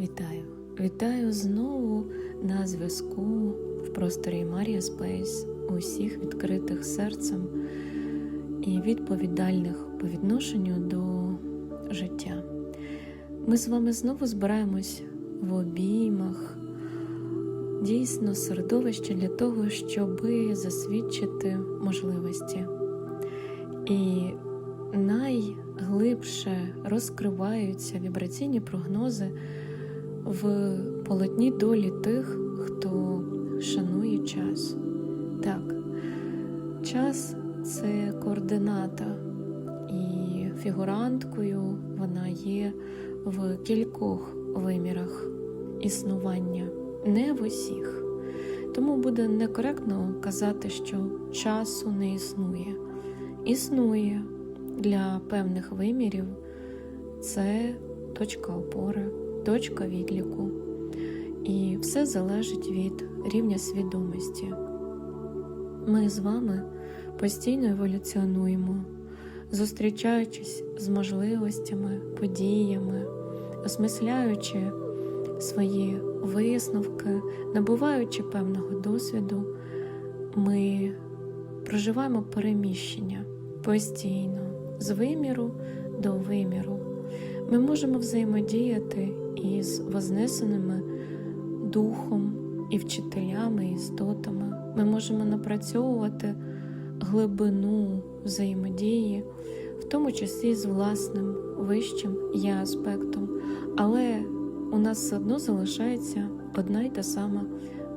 Вітаю! Вітаю знову на зв'язку в просторі Марія Спейс усіх відкритих серцем і відповідальних по відношенню до життя. Ми з вами знову збираємось в обіймах, дійсно середовище для того, щоб засвідчити можливості. І найглибше розкриваються вібраційні прогнози в полотні долі тих, хто шанує час. Так, час це координата, і фігуранткою вона є в кількох вимірах існування, не в усіх. Тому буде некоректно казати, що часу не існує. Існує для певних вимірів це точка опори, точка відліку. І все залежить від рівня свідомості. Ми з вами постійно еволюціонуємо, зустрічаючись з можливостями, подіями, осмисляючи свої висновки, набуваючи певного досвіду, ми проживаємо переміщення постійно, з виміру до виміру. Ми можемо взаємодіяти із вознесеними духом і вчителями, і істотами. Ми можемо напрацьовувати глибину взаємодії, в тому числі з власним вищим я аспектом. Але у нас все одно залишається одна й та сама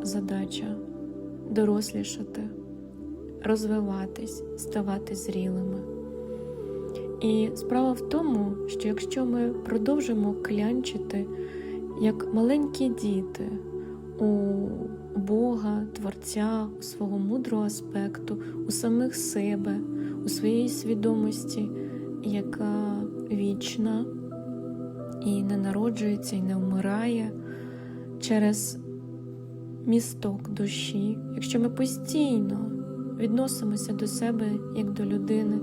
задача дорослішати, розвиватись, ставати зрілими. І справа в тому, що якщо ми продовжимо клянчити як маленькі діти у Бога, Творця, у свого мудрого аспекту, у самих себе, у своїй свідомості, яка вічна і не народжується, і не вмирає через місток душі, якщо ми постійно відносимося до себе як до людини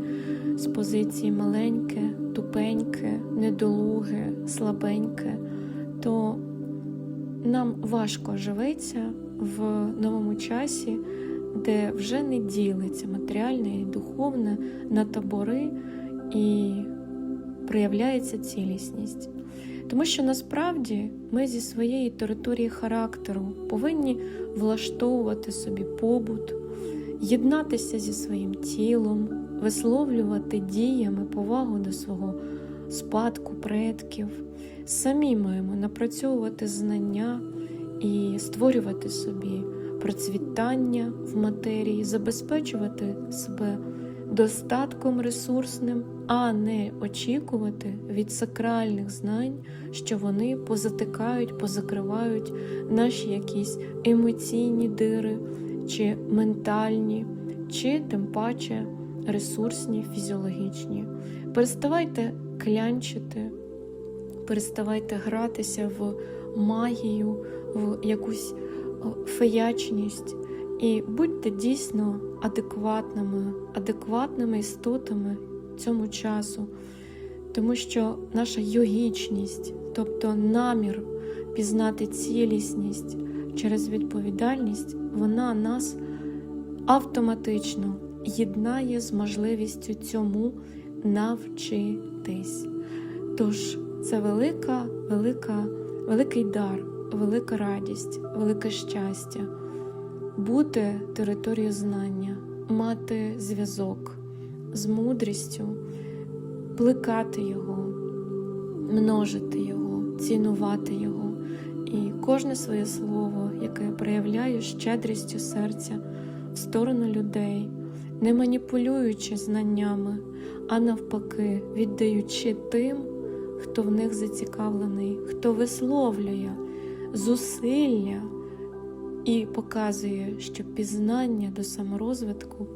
з позиції маленьке, тупеньке, недолуге, слабеньке, то нам важко живеться в новому часі, де вже не ділиться матеріальне і духовне на табори і проявляється цілісність. Тому що насправді ми зі своєї території характеру повинні влаштовувати собі побут, єднатися зі своїм тілом, висловлювати діями повагу до свого спадку предків. Самі маємо напрацьовувати знання і створювати собі процвітання в матерії, забезпечувати себе достатком ресурсним, а не очікувати від сакральних знань, що вони позатикають, позакривають наші якісь емоційні дири, чи ментальні, чи тим паче ресурсні, фізіологічні. Переставайте клянчити, переставайте гратися в магію, в якусь феячність. І будьте дійсно адекватними, адекватними істотами цьому часу, тому що наша йогічність, тобто намір пізнати цілісність через відповідальність, вона нас автоматично єднає з можливістю цьому навчитись. Тож це велика, велика, великий дар, велика радість, велике щастя бути територією знання, мати зв'язок з мудрістю, плекати його, множити його, цінувати його, і кожне своє слово, яке проявляю щедрістю серця в сторону людей, не маніпулюючи знаннями, а навпаки, віддаючи тим, хто в них зацікавлений, хто висловлює зусилля і показує, що пізнання до саморозвитку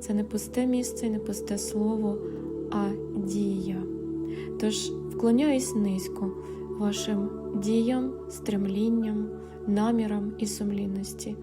це не пусте місце, не пусте слово, а дія. Тож вклоняюсь низько вашим діям, стремлінням, намірам і сумлінності.